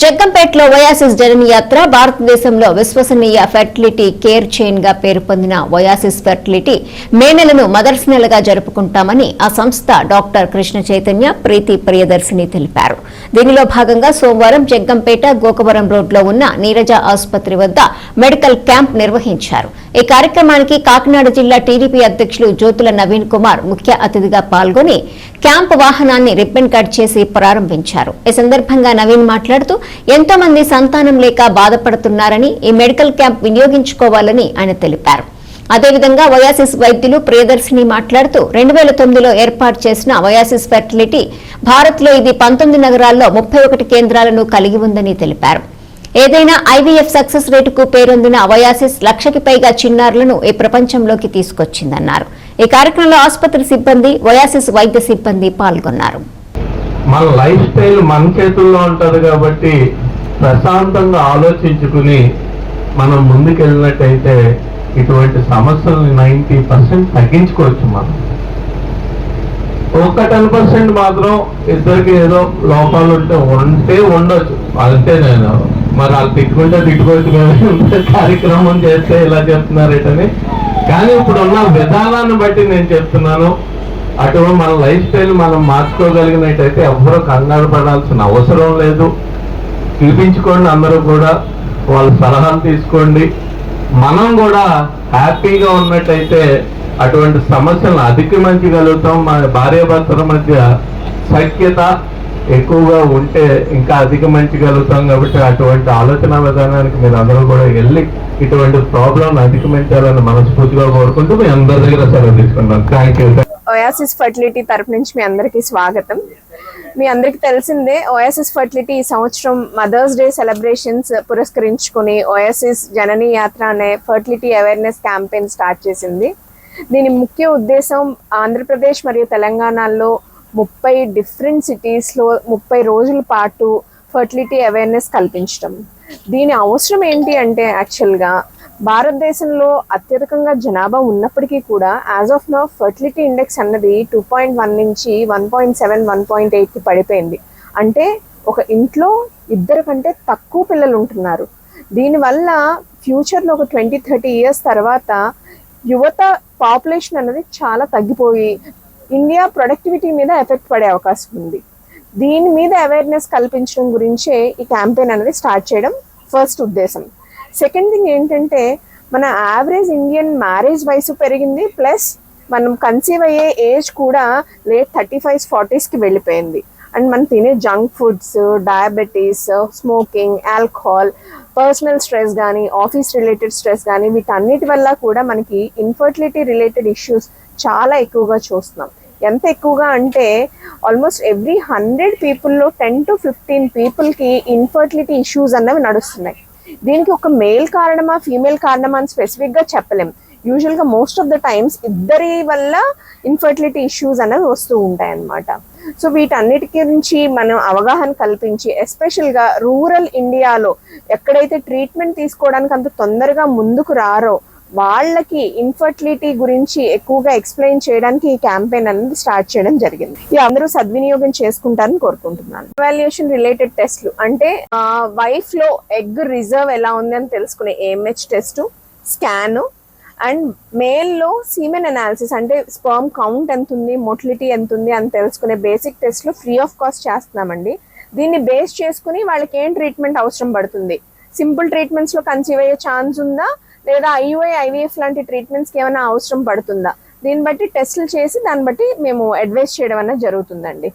జగ్గంపేటలో వయాసిస్ జనని యాత్ర భారతదేశంలో విశ్వసనీయ ఫెర్టిలిటీ కేర్ చైన్గా పేరు పొందిన వయాసిస్ ఫెర్టిలిటీ మే నెలను మదర్స్ నెలగా జరుపుకుంటామని ఆ సంస్థ డాక్టర్ కృష్ణ చైతన్య ప్రీతి ప్రియదర్శిని తెలిపారు. దీనిలో భాగంగా సోమవారం జగ్గంపేట గోకవరం రోడ్లో ఉన్న నీరజ ఆసుపత్రి వద్ద మెడికల్ క్యాంప్ నిర్వహించారు. ఈ కార్యక్రమానికి కాకినాడ జిల్లా టీడీపీ అధ్యక్షులు జ్యోతుల నవీన్ కుమార్ ముఖ్య అతిథిగా పాల్గొని క్యాంప్ వాహనాన్ని రిబ్బన్ కట్ చేసి ప్రారంభించారు. ఈ సందర్భంగా నవీన్ మాట్లాడుతూ ఎంతో మంది సంతానం లేక బాధపడుతున్నారని ఈ మెడికల్ క్యాంప్ వినియోగించుకోవాలని ఆయన తెలిపారు. అదేవిధంగా వయాసిస్ వైద్యులు ప్రియదర్శిని మాట్లాడుతూ రెండు వేల తొమ్మిదిలో ఏర్పాటు చేసిన వయాసిస్ ఫెర్టిలిటీ భారత్లో ఇది పంతొమ్మిది నగరాల్లో ముప్పై ఒకటి కేంద్రాలను కలిగి ఉందని తెలిపారు. ఏదైనా ఐవీఎఫ్ సక్సెస్ రేటుకు పేరొందిన వయాసిస్ లక్షకి పైగా చిన్నారులను ఈ ప్రపంచంలోకి తీసుకొచ్చిందన్నారు. ఈ కార్యక్రమంలో ఆసుపత్రి సిబ్బంది వయాసిస్ వైద్య సిబ్బంది పాల్గొన్నారు. మన లైఫ్ స్టైల్ మన చేతుల్లో ఉంటుంది కాబట్టి ప్రశాంతంగా ఆలోచించుకుని మనం ముందుకెళ్ళినట్టయితే ఇటువంటి సమస్యల్ని నైంటీ పర్సెంట్ తగ్గించుకోవచ్చు మనం. ఒక టెన్ పర్సెంట్ మాత్రం ఇద్దరికి ఏదో లోపాలు ఉంటే ఉంటే ఉండొచ్చు. అంతే నేను. మరి వాళ్ళు తిట్టుకుంటే తిట్టుకోవచ్చు కార్యక్రమం చేస్తే ఇలా చెప్తున్నారేటని. కానీ ఇప్పుడు ఉన్న విధానాన్ని బట్టి నేను చెప్తున్నాను. అటువంటి మన లైఫ్ స్టైల్ మనం మార్చుకోగలిగినట్టయితే ఎవ్వరూ కంగారు పడాల్సిన అవసరం లేదు. చూపించుకోండి అందరూ కూడా వాళ్ళ సలహాలు తీసుకోండి. మనం కూడా హ్యాపీగా ఉన్నట్టయితే అటువంటి సమస్యలను అధిగమించగలుగుతాం. మన భార్యాభర్తల మధ్య సఖ్యత ఎక్కువగా ఉంటే ఇంకా అధిగమించగలుగుతాం కాబట్టి అటువంటి ఆలోచన విధానానికి మీరు అందరూ కూడా వెళ్ళి ఇటువంటి ప్రాబ్లం అధిగమించాలని మనస్ఫూర్తిగా కోరుకుంటూ మీ అందరి దగ్గర సెలవు తీసుకుంటాం థ్యాంక్ యూ ఓయాసిస్ ఫర్టిలిటీ తరపు నుంచి మీ అందరికీ స్వాగతం. మీ అందరికీ తెలిసిందే ఓయాసిస్ ఫర్టిలిటీ ఈ సంవత్సరం మదర్స్ డే సెలబ్రేషన్స్ పురస్కరించుకొని ఓయాసిస్ జనని యాత్ర అనే ఫర్టిలిటీ అవేర్నెస్ క్యాంపెయిన్ స్టార్ట్ చేసింది. దీని ముఖ్య ఉద్దేశం ఆంధ్రప్రదేశ్ మరియు తెలంగాణలో ముప్పై డిఫరెంట్ సిటీస్లో ముప్పై రోజుల పాటు ఫర్టిలిటీ అవేర్నెస్ కల్పించడం. దీని అవసరం ఏంటి అంటే యాక్చువల్గా భారతదేశంలో అత్యధికంగా జనాభా ఉన్నప్పటికీ కూడా as of now fertility index అన్నది టూ పాయింట్ వన్ నుంచి one point seven one point ఎయిట్కి పడిపోయింది. అంటే ఒక ఇంట్లో ఇద్దరు కంటే తక్కువ పిల్లలు ఉంటున్నారు. దీనివల్ల ఫ్యూచర్లో ఒక ట్వంటీ థర్టీ ఇయర్స్ తర్వాత యువత పాపులేషన్ అనేది చాలా తగ్గిపోయి ఇండియా ప్రొడక్టివిటీ మీద ఎఫెక్ట్ పడే అవకాశం ఉంది. దీని మీద అవేర్నెస్ కల్పించడం గురించే ఈ క్యాంపెయిన్ అనేది స్టార్ట్ చేయడం ఫస్ట్ ఉద్దేశం. సెకండ్ థింగ్ ఏంటంటే మన యావరేజ్ ఇండియన్ మ్యారేజ్ వయసు పెరిగింది ప్లస్ మనం కన్సీవ్ అయ్యే ఏజ్ కూడా లేట్ థర్టీ ఫైవ్ ఫార్టీస్కి వెళ్ళిపోయింది. అండ్ మనం తినే junk foods diabetes smoking alcohol personal stress కానీ ఆఫీస్ రిలేటెడ్ స్ట్రెస్ కానీ వీటన్నిటి వల్ల కూడా మనకి ఇన్ఫర్టిలిటీ రిలేటెడ్ ఇష్యూస్ చాలా ఎక్కువగా చూస్తున్నాం. ఎంత ఎక్కువగా అంటే ఆల్మోస్ట్ ఎవ్రీ హండ్రెడ్ పీపుల్లో టెన్ టు ఫిఫ్టీన్ పీపుల్కి ఇన్ఫర్టిలిటీ ఇష్యూస్ అన్నవి నడుస్తున్నాయి. దీనికి ఒక మేల్ కారణమా ఫీమేల్ కారణమా అని స్పెసిఫిక్గా చెప్పలేం. యూజువల్గా మోస్ట్ ఆఫ్ ద టైమ్స్ ఇద్దరి వల్ల ఇన్ఫర్టిలిటీ ఇష్యూస్ అనేవి వస్తూ ఉంటాయి అన్నమాట సో వీటన్నిటి గురించి మనం అవగాహన కల్పించి ఎస్పెషల్గా రూరల్ ఇండియాలో ఎక్కడైతే ట్రీట్మెంట్ తీసుకోవడానికి అంత తొందరగా ముందుకు రారో వాళ్ళకి ఇన్ఫర్టిలిటీ గురించి ఎక్కువగా ఎక్స్ప్లెయిన్ చేయడానికి ఈ క్యాంపెయిన్ అనేది స్టార్ట్ చేయడం జరిగింది. ఇది అందరూ సద్వినియోగం చేసుకుంటారని కోరుకుంటున్నాను. ఎవాల్యుయేషన్ రిలేటెడ్ టెస్ట్లు అంటే వైఫ్లో ఎగ్ రిజర్వ్ ఎలా ఉంది అని తెలుసుకునే ఏఎంహెచ్ టెస్ట్ స్కాన్ అండ్ మేల్లో సీమెన్ అనాలిసిస్ అంటే స్పర్మ్ కౌంట్ ఎంత ఉంది మొటిలిటీ ఎంత ఉంది అని తెలుసుకునే బేసిక్ టెస్ట్లు ఫ్రీ ఆఫ్ కాస్ట్ చేస్తున్నామండి. దీన్ని బేస్ చేసుకుని వాళ్ళకి ఏం ట్రీట్మెంట్ అవసరం పడుతుంది? సింపుల్ ట్రీట్మెంట్స్లో కన్సీవ్ అయ్యే ఛాన్స్ ఉందా? లేదా ఐయుఐ ఐవీఎఫ్ లాంటి ట్రీట్మెంట్స్కి ఏమైనా అవసరం పడుతుందా? దీన్ని బట్టి టెస్టులు చేసి దాన్ని బట్టి మేము అడ్వైస్ చేయడం అనేది జరుగుతుందండి.